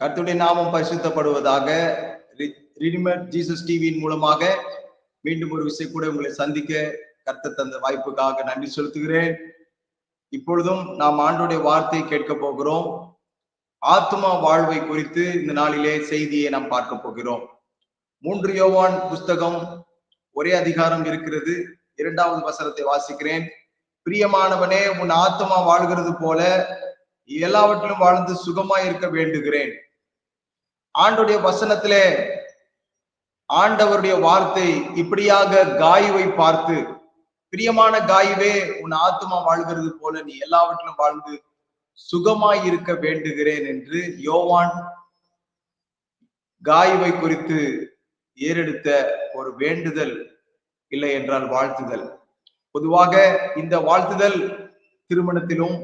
கர்த்துடைய நாமம் பரிசுத்தப்படுவதாக redeemer Jesus டிவியின் மூலமாக மீண்டும் ஒரு விஷயம் கூட உங்களை சந்திக்க கர்த்த தந்த வாய்ப்புக்காக நன்றி செலுத்துகிறேன். இப்பொழுதும் நாம் ஆண்டுடைய வார்த்தையை கேட்க போகிறோம். ஆத்மா வாழ்வை குறித்து இந்த நாளிலே செய்தியை நாம் பார்க்க போகிறோம். மூன்று யோவான் புஸ்தகம் ஒரே அதிகாரம் இருக்கிறது. இரண்டாவது வசனத்தை வாசிக்கிறேன். பிரியமானவனே உன் ஆத்மா வாழ்கிறது போல எல்லாவற்றிலும் வாழ்ந்து சுகமாய் இருக்க வேண்டுகிறேன். ஆண்டுடைய வசனத்திலே ஆண்டவருடைய வார்த்தை இப்படியாக காயுவை பார்த்து பிரியமான காயுவே உன் ஆத்மா வாழ்கிறது போல நீ எல்லாவற்றிலும் வாழ்ந்து சுகமாய் இருக்க வேண்டுகிறேன் என்று யோவான் காயுவை குறித்து ஏறெடுத்த ஒரு வேண்டுதல் இல்லை என்றால் வாழ்த்துதல். பொதுவாக இந்த வாழ்த்துதல் திருமணத்திலும்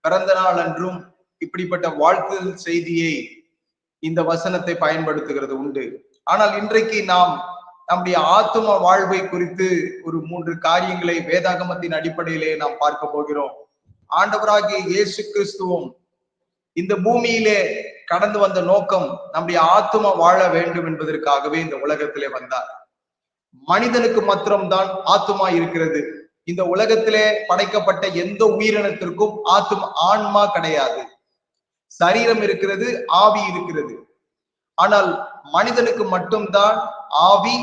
பிறந்த நாள் அன்றும் இப்படிப்பட்ட வாழ்த்துதல் செய்தியை இந்த வசனத்தை பயன்படுத்துகிறது உண்டு. ஆனால் இன்றைக்கு நாம் நம்முடைய ஆத்தும வாழ்வை குறித்து ஒரு மூன்று காரியங்களை வேதாகமத்தின் அடிப்படையிலே நாம் பார்க்க போகிறோம். ஆண்டவராகிய இயேசு கிறிஸ்துவும் இந்த பூமியிலே கடந்து வந்த நோக்கம் நம்முடைய ஆத்தும வாழ வேண்டும் என்பதற்காகவே இந்த உலகத்திலே வந்தார். மனிதனுக்கு மாத்திரம்தான் ஆத்துமா இருக்கிறது. இந்த உலகத்திலே படைக்கப்பட்ட எந்த உயிரினத்திற்கும் ஆத்தும ஆன்மா கிடையாது. சரீரம் இருக்கிறது ஆவி இருக்கிறது. ஆனால் மனிதனுக்கு மட்டும்தான் ஆவி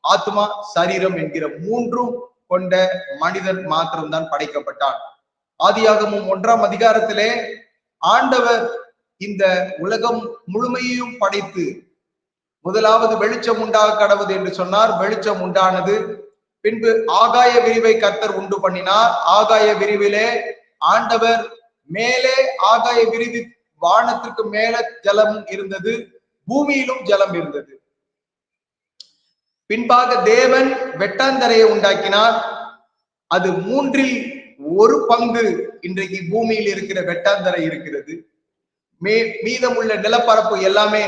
ஆத்மா சரீரம் என்கிற மூன்றும் கொண்ட மனிதன் மாத்திரம்தான் படைக்கப்பட்டான். ஆதியாகமும் ஒன்றாம் அதிகாரத்திலே ஆண்டவர் இந்த உலகம் முழுமையையும் படைத்து முதலாவது வெளிச்சம் உண்டாக கடவுது என்று சொன்னார். வெளிச்சம் உண்டானது. பின்பு ஆகாய விரிவை கர்த்தர் உண்டு பண்ணினார். ஆகாய விரிவிலே ஆண்டவர் மேலே ஆகாய விரிவி வானத்திற்கு மேல ஜலம் இருந்தது பூமியிலும் ஜலம் இருந்தது. பின்பாக தேவன் வெட்டாந்தரையை உண்டாக்கினார். அது மூன்றில் ஒரு பங்கு இன்றைக்கு பூமியில் இருக்கிற வெட்டாந்தரை இருக்கிறது. மே மீதமுள்ள நிலப்பரப்பு எல்லாமே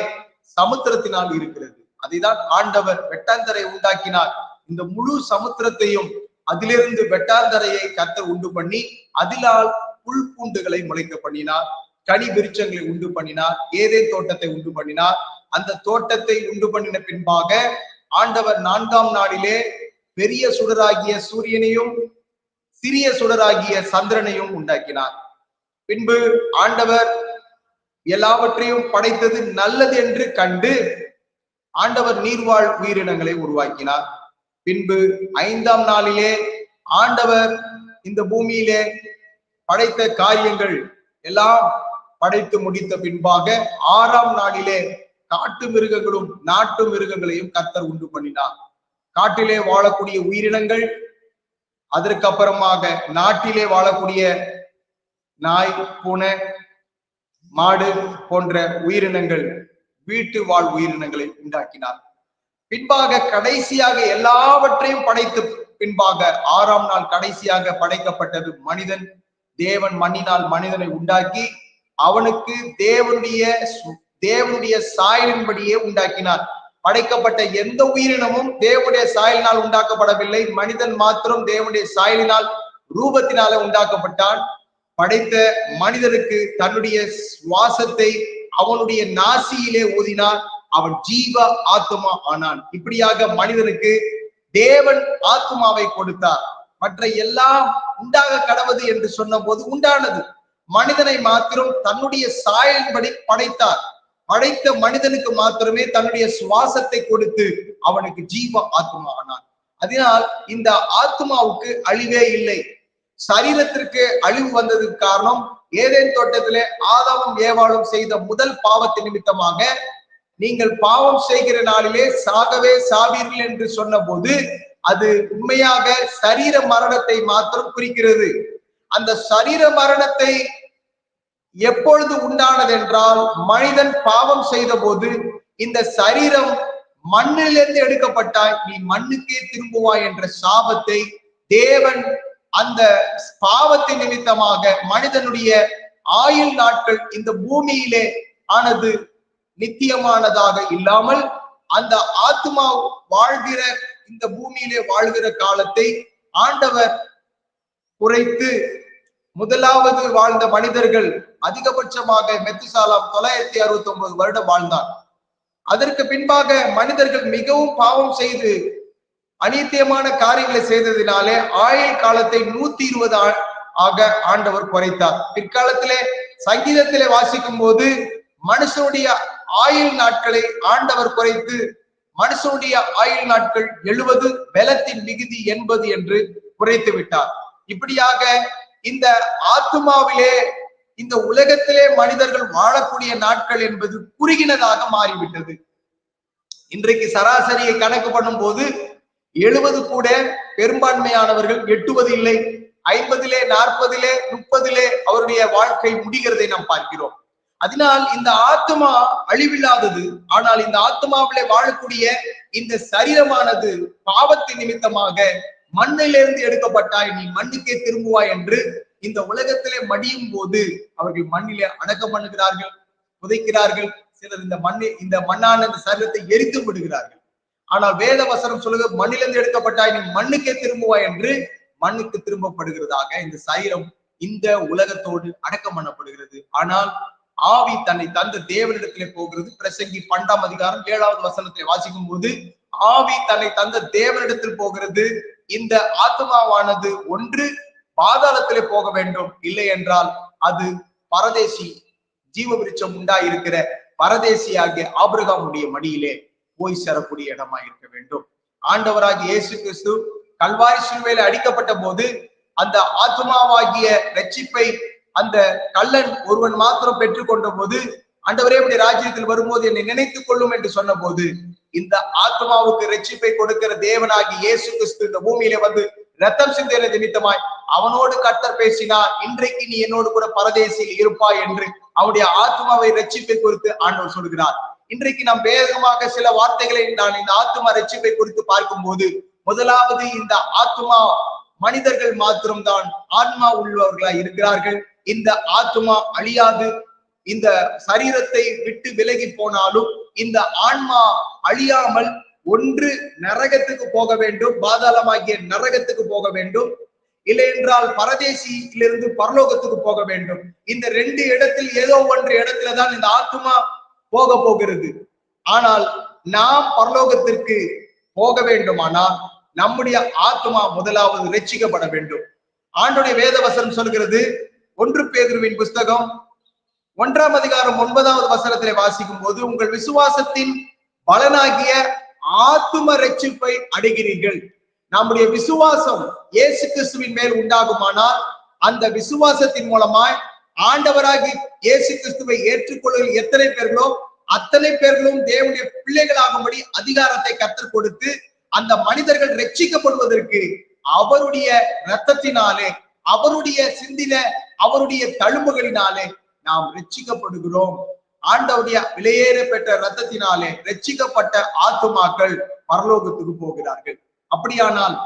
சமுத்திரத்தினால் இருக்கிறது. அதைதான் ஆண்டவர் வெட்டாந்தரை உண்டாக்கினார். இந்த முழு சமுத்திரத்தையும் அதிலிருந்து வெட்டாந்தரையை கத்த உண்டு பண்ணி அதிலால் புல் பூண்டுகளை முளைக்க பண்ணினார். கனி விருச்சங்களை உண்டு பண்ணினார் ஏதே தோட்டத்தை உண்டு பண்ணினார். அந்த தோட்டத்தை உண்டு பண்ணின பின்பாக ஆண்டவர் நான்காம் நாளிலே பெரிய சுடராகிய சூரியனையும் சிறிய சுடராகிய சந்திரனையும் உண்டாக்கினார். பின்பு ஆண்டவர் எல்லாவற்றையும் படைத்தது நல்லது என்று கண்டு ஆண்டவர் நீர்வாழ் உயிரினங்களை உருவாக்கினார். பின்பு ஐந்தாம் நாளிலே ஆண்டவர் இந்த பூமியிலே படைத்த காரியங்கள் எல்லாம் படைத்து முடித்த பின்பாக ஆறாம் நாளிலே காட்டு மிருகங்களும் நாட்டு மிருகங்களையும் கர்த்தர் உண்டு பண்ணினார். காட்டிலே வாழக்கூடிய உயிரினங்கள் அதற்கு அப்புறமாக நாட்டிலே வாழக்கூடிய நாய் பூனை மாடு போன்ற உயிரினங்கள் வீட்டு வாழ் உயிரினங்களை உண்டாக்கினார். பின்பாக கடைசியாக எல்லாவற்றையும் படைத்து பின்பாக ஆறாம் நாள் கடைசியாக படைக்கப்பட்டது மனிதன். தேவன் மண்ணினால் மனிதனை உண்டாக்கி அவனுக்கு தேவனுடைய தேவனுடைய சாயலின்படியே உண்டாக்கினார். படைக்கப்பட்ட எந்த உயிரினமும் தேவனுடைய சாயலினால் உண்டாக்கப்படவில்லை. மனிதன் மாத்திரம் தேவனுடைய சாயலினால் ரூபத்தினால உண்டாக்கப்பட்டான். படைத்த மனிதனுக்கு தன்னுடைய சுவாசத்தை அவனுடைய நாசியிலே ஊதினார் அவன் ஜீவ ஆத்மா ஆனான். இப்படியாக மனிதனுக்கு தேவன் ஆத்மாவை கொடுத்தார். மற்ற எல்லாம் உண்டாக கடவுது என்று சொன்ன போது உண்டானது. மனிதனை மாத்திரம் தன்னுடைய சாயலின்படி படைத்தார். படைத்த மனிதனுக்கு மாத்திரமே தன்னுடைய சுவாசத்தை கொடுத்து அவனுக்கு ஜீவ ஆத்மா ஆனான் அதனால் இந்த ஆத்மாவுக்கு அழிவே இல்லை. சரீரத்திற்கு அழிவு வந்ததுக்கு காரணம் ஏதேன் தோட்டத்திலே ஆதாவும் ஏவாளும் செய்த முதல் பாவத்தை நிமித்தமாக நீங்கள் பாவம் செய்கிற நாளிலே சாகவே சாவீர்கள் என்று சொன்ன போது அது உண்மையாக சரீர மரணத்தை மாத்திரம் குறிக்கிறது. அந்த சரீர மரணத்தை எப்பொழுது உண்டானது என்றால் மனிதன் பாவம் செய்த போது இந்த சரீரம் மண்ணிலிருந்து எடுக்கப்பட்டாய் நீ மண்ணுக்கே திரும்புவாய் என்ற சாபத்தை தேவன் அந்த பாவத்தின் நிமித்தமாக மனிதனுடைய ஆயுள் நாட்கள் இந்த பூமியிலே ஆனது நித்தியமானதாக இல்லாமல் அந்த ஆத்மா வாழ்கிற இந்த பூமியிலே வாழ்கிற காலத்தை ஆண்டவர் குறைத்து முதலாவது வாழ்ந்த மனிதர்கள் அதிகபட்சமாக மெத்துசாலாம் தொள்ளாயிரத்தி அறுபத்தி ஒன்பது வருடம் வாழ்ந்தார் அதற்கு பின்பாக மனிதர்கள் மிகவும் பாவம் செய்து அநீத்தியமான காரியங்களை செய்ததினாலே ஆயுள் காலத்தை நூத்தி இருபது ஆக ஆண்டவர் குறைத்தார். பிற்காலத்திலே சங்கீதத்திலே வாசிக்கும் போது மனுஷனுடைய ஆயுள் நாட்களை ஆண்டவர் குறைத்து மனுஷனுடைய ஆயுள் நாட்கள் எழுபது பலத்தின் மிகுதி எண்பது என்று குறைத்து விட்டார். இப்படியாக இந்த ஆத்மாவிலே இந்த உலகத்திலே மனிதர்கள் வாழக்கூடிய நாட்கள் என்பது குறுகினதாக மாறிவிட்டது. இன்றைக்கு சராசரியை கணக்கு பண்ணும் போது எழுபது கூட பெரும்பான்மையானவர்கள் எட்டுவது இல்லை ஐம்பதிலே நாற்பதிலே முப்பதிலே அவருடைய வாழ்க்கை முடிகிறதை நாம் பார்க்கிறோம். அதனால் இந்த ஆத்மா அழிவில்லாதது ஆனால் இந்த ஆத்மாவிலே வாழக்கூடிய இந்த சரீரமானது பாவத்தின் நிமித்தமாக மண்ணிலிருந்து எடுக்கப்பட்டாய் நீ மண்ணுக்கே திரும்புவாய் என்று இந்த உலகத்திலே மடியும் போது அவர்கள் மண்ணிலே அடக்கம் பண்ணுகிறார்கள் புதைக்கிறார்கள். சிலர் இந்த மண்ணை இந்த மண்ணான இந்த சரீரத்தை எரித்து விடுகிறார்கள். ஆனால் வேத வசனம் சொல்லுக மண்ணிலிருந்து எடுக்கப்பட்டாய் நீ மண்ணுக்கே திரும்புவாய் என்று மண்ணுக்கு திரும்பப்படுகிறதாக இந்த சரீரம் இந்த உலகத்தோடு அடக்கம் பண்ணப்படுகிறது. ஆனால் ஆவி தன்னை தந்த தேவனிடத்திலே போகிறது. பிரசங்கி பண்டாம் அதிகாரம் ஏழாவது வசனத்தை வாசிக்கும் போது ஆவி தன்னை தந்த தேவனிடத்தில் போகிறது. இந்த ஆத்மாவானது ஒன்று பாதாளத்திலே போக வேண்டும். இல்லை என்றால் அது பரதேசி ஜீவ விருட்சம் உண்டாயிருக்கிற பரதேசி ஆகிய ஆபிரகாமுடைய மடியிலே போய் சேரக்கூடிய இடமா இருக்க வேண்டும். ஆண்டவராகிய இயேசு கிறிஸ்து கல்வாரி சிலுவையில அடிக்கப்பட்ட போது அந்த ஆத்மாவாகிய ரட்சிப்பை அந்த கள்ளன் ஒருவன் மாத்திரம் பெற்றுக்கொண்ட போது ஆண்டவரே இப்படி ராஜ்யத்தில் வரும்போது என்னை நினைத்துக் கொள்ளும் என்று சொன்ன போது இந்த ஆத்மாவுக்கு ரட்சிப்பை கொடுக்கிற தேவனாகி இயேசு கிறிஸ்து இந்த பூமியில வந்து ரத்தம் சிந்தின நிமித்தமாய் அவனோடு கர்த்தர் பேசினார். இன்றைக்கு நீ என்னோடு கூட பரதேசியில் இருப்பாய் என்று அவனுடைய ஆத்மாவை ரட்சிப்பை குறித்து ஆண்டவர் சொல்கிறார். இன்றைக்கு நாம் வேகமாக சில வார்த்தைகளை நான் இந்த ஆத்மா ரட்சிப்பை குறித்து பார்க்கும் போது முதலாவது இந்த ஆத்மா மனிதர்கள் மாத்திரம்தான் ஆன்மா உள்ளவர்களாய் இருக்கிறார்கள். இந்த ஆத்மா அழியாது. இந்த சரீரத்தை விட்டு விலகி போனாலும் இந்த ஆன்மா அழியாமல் ஒன்று நரகத்துக்கு போக வேண்டும் பாதாளமாகிய நரகத்துக்கு போக வேண்டும். இல்லை என்றால் பரதேசியிலிருந்து பரலோகத்துக்கு போக வேண்டும். இந்த ரெண்டு இடத்தில் ஏதோ ஒன்று இடத்துலதான் இந்த ஆத்மா போக போகிறது. ஆனால் நாம் பரலோகத்திற்கு போக வேண்டுமானால் நம்முடைய ஆத்மா முதலாவது ரட்சிக்கப்பட வேண்டும். ஆண்டுடைய வேதவசனம் சொல்கிறது ஒன்று பேதுருவின் புஸ்தகம் ஒன்றாம் அதிகாரம் ஒன்பதாவது வசனத்திலே வாசிக்கும் போது உங்கள் விசுவாசத்தின் பலனாகிய ஆத்தும ரட்சிப்பை அடைகிறீர்கள். நம்முடைய விசுவாசம் இயேசு கிறிஸ்துவின் மேல் உண்டாகுமானால் அந்த விசுவாசத்தின் மூலமாய் ஆண்டவராகி இயேசு கிறிஸ்துவை ஏற்றுக்கொள்ள எத்தனை பேர்களோ அத்தனை பேர்களும் தேவனுடைய பிள்ளைகளாகும்படி அதிகாரத்தை கற்றுக் கொடுத்து அந்த மனிதர்கள் ரட்சிக்கப்படுவதற்கு அவருடைய ரத்தத்தினாலே அவருடைய சிந்தின அவருடைய தழும்புகளினாலே நாம் ரட்சிக்கப்படுகிறோம் ஆண்டவுடைய விலையேற பெற்ற ரத்தத்தினாலே ரட்சிக்கப்பட்ட ஆத்துமாக்கள் பரலோகத்துக்கு போகிறார்கள். அப்படியானால்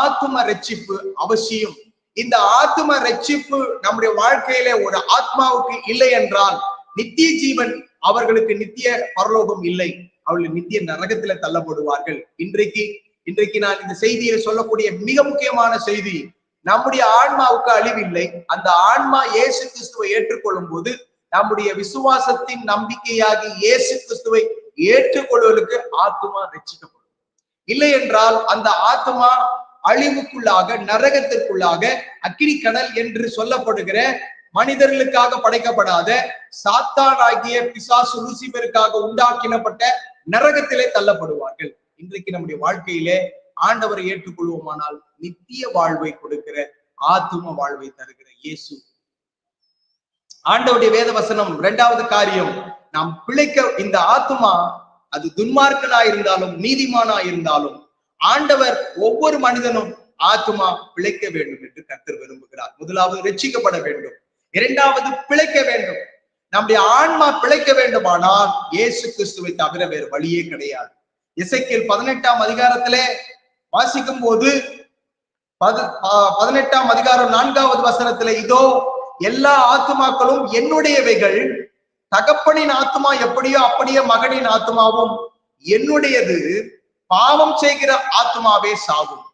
ஆத்தும ரட்சிப்பு அவசியம். இந்த ஆத்தும ரட்சிப்பு நம்முடைய வாழ்க்கையில ஒரு ஆத்மாவுக்கு இல்லை என்றால் நித்திய ஜீவன் அவர்களுக்கு நித்திய பரலோகம் இல்லை. அவர்கள் நித்திய நரகத்துல தள்ளப்படுவார்கள். இன்றைக்கு இன்றைக்கு நான் இந்த செய்தியை சொல்லக்கூடிய மிக முக்கியமான செய்தி நம்முடைய ஆன்மாவுக்கு அழிவில்லை. அந்த ஆன்மா இயேசு கிறிஸ்துவை ஏற்றுக்கொள்ளும் போது நம்முடைய விசுவாசத்தின் நம்பிக்கையாகி இயேசு கிறிஸ்துவை ஏற்றுக்கொள்வதற்கு ஆத்மா ரச்சிக்கப்படும். இல்லை என்றால் அந்த ஆத்மா அழிவுக்குள்ளாக நரகத்திற்குள்ளாக அக்கினி கடல் என்று சொல்லப்படுகிற மனிதர்களுக்காக படைக்கப்படாத சாத்தானாகிய பிசாசு லூசிபருக்காக உண்டாக்கினப்பட்ட நரகத்திலே தள்ளப்படுவார்கள். இன்றைக்கு நம்முடைய வாழ்க்கையிலே ஆண்டவரை ஏற்றுக்கொள்வோமானால் நித்திய வாழ்வை கொடுக்கிற ஆத்தும வாழ்வை தருகிற இயேசு ஆண்டவருடைய வேத வசனம் இரண்டாவது காரியம் நாம் பிழைக்க இந்த ஆத்மா அது துன்மார்க்கனா இருந்தாலும் நீதிமானா இருந்தாலும் ஆண்டவர் ஒவ்வொரு மனிதனும் ஆத்மா பிழைக்க வேண்டும் என்று கர்த்தர் விரும்புகிறார். முதலாவது ரட்சிக்கப்பட வேண்டும். இரண்டாவது பிழைக்க வேண்டும். நம்முடைய ஆன்மா பிழைக்க வேண்டுமானால் இயேசு கிறிஸ்துவை தவிர வேறு வழியே கிடையாது. இசைக்கியல் பதினெட்டாம் அதிகாரத்திலே வாசிக்கும் போது பதினெட்டாம் அதிகாரம் நான்காவது வசனத்துல இதோ எல்லா ஆத்துமாக்களும் என்னுடையவைகள். தகப்பனின் ஆத்துமா எப்படியோ அப்படியே மகனின் ஆத்துமாவும். என்னுடையது பாவம் செய்கிற ஆத்மாவே சாகும்.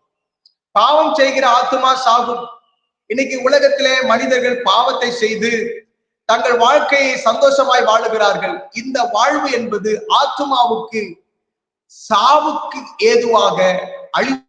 பாவம் செய்கிற ஆத்மா சாகும். இன்னைக்கு உலகத்திலே மனிதர்கள் பாவத்தை செய்து தங்கள் வாழ்க்கையை சந்தோஷமாய் வாழுகிறார்கள். இந்த வாழ்வு என்பது ஆத்மாவுக்கு சாவுக்கு ஏதுவாக அழி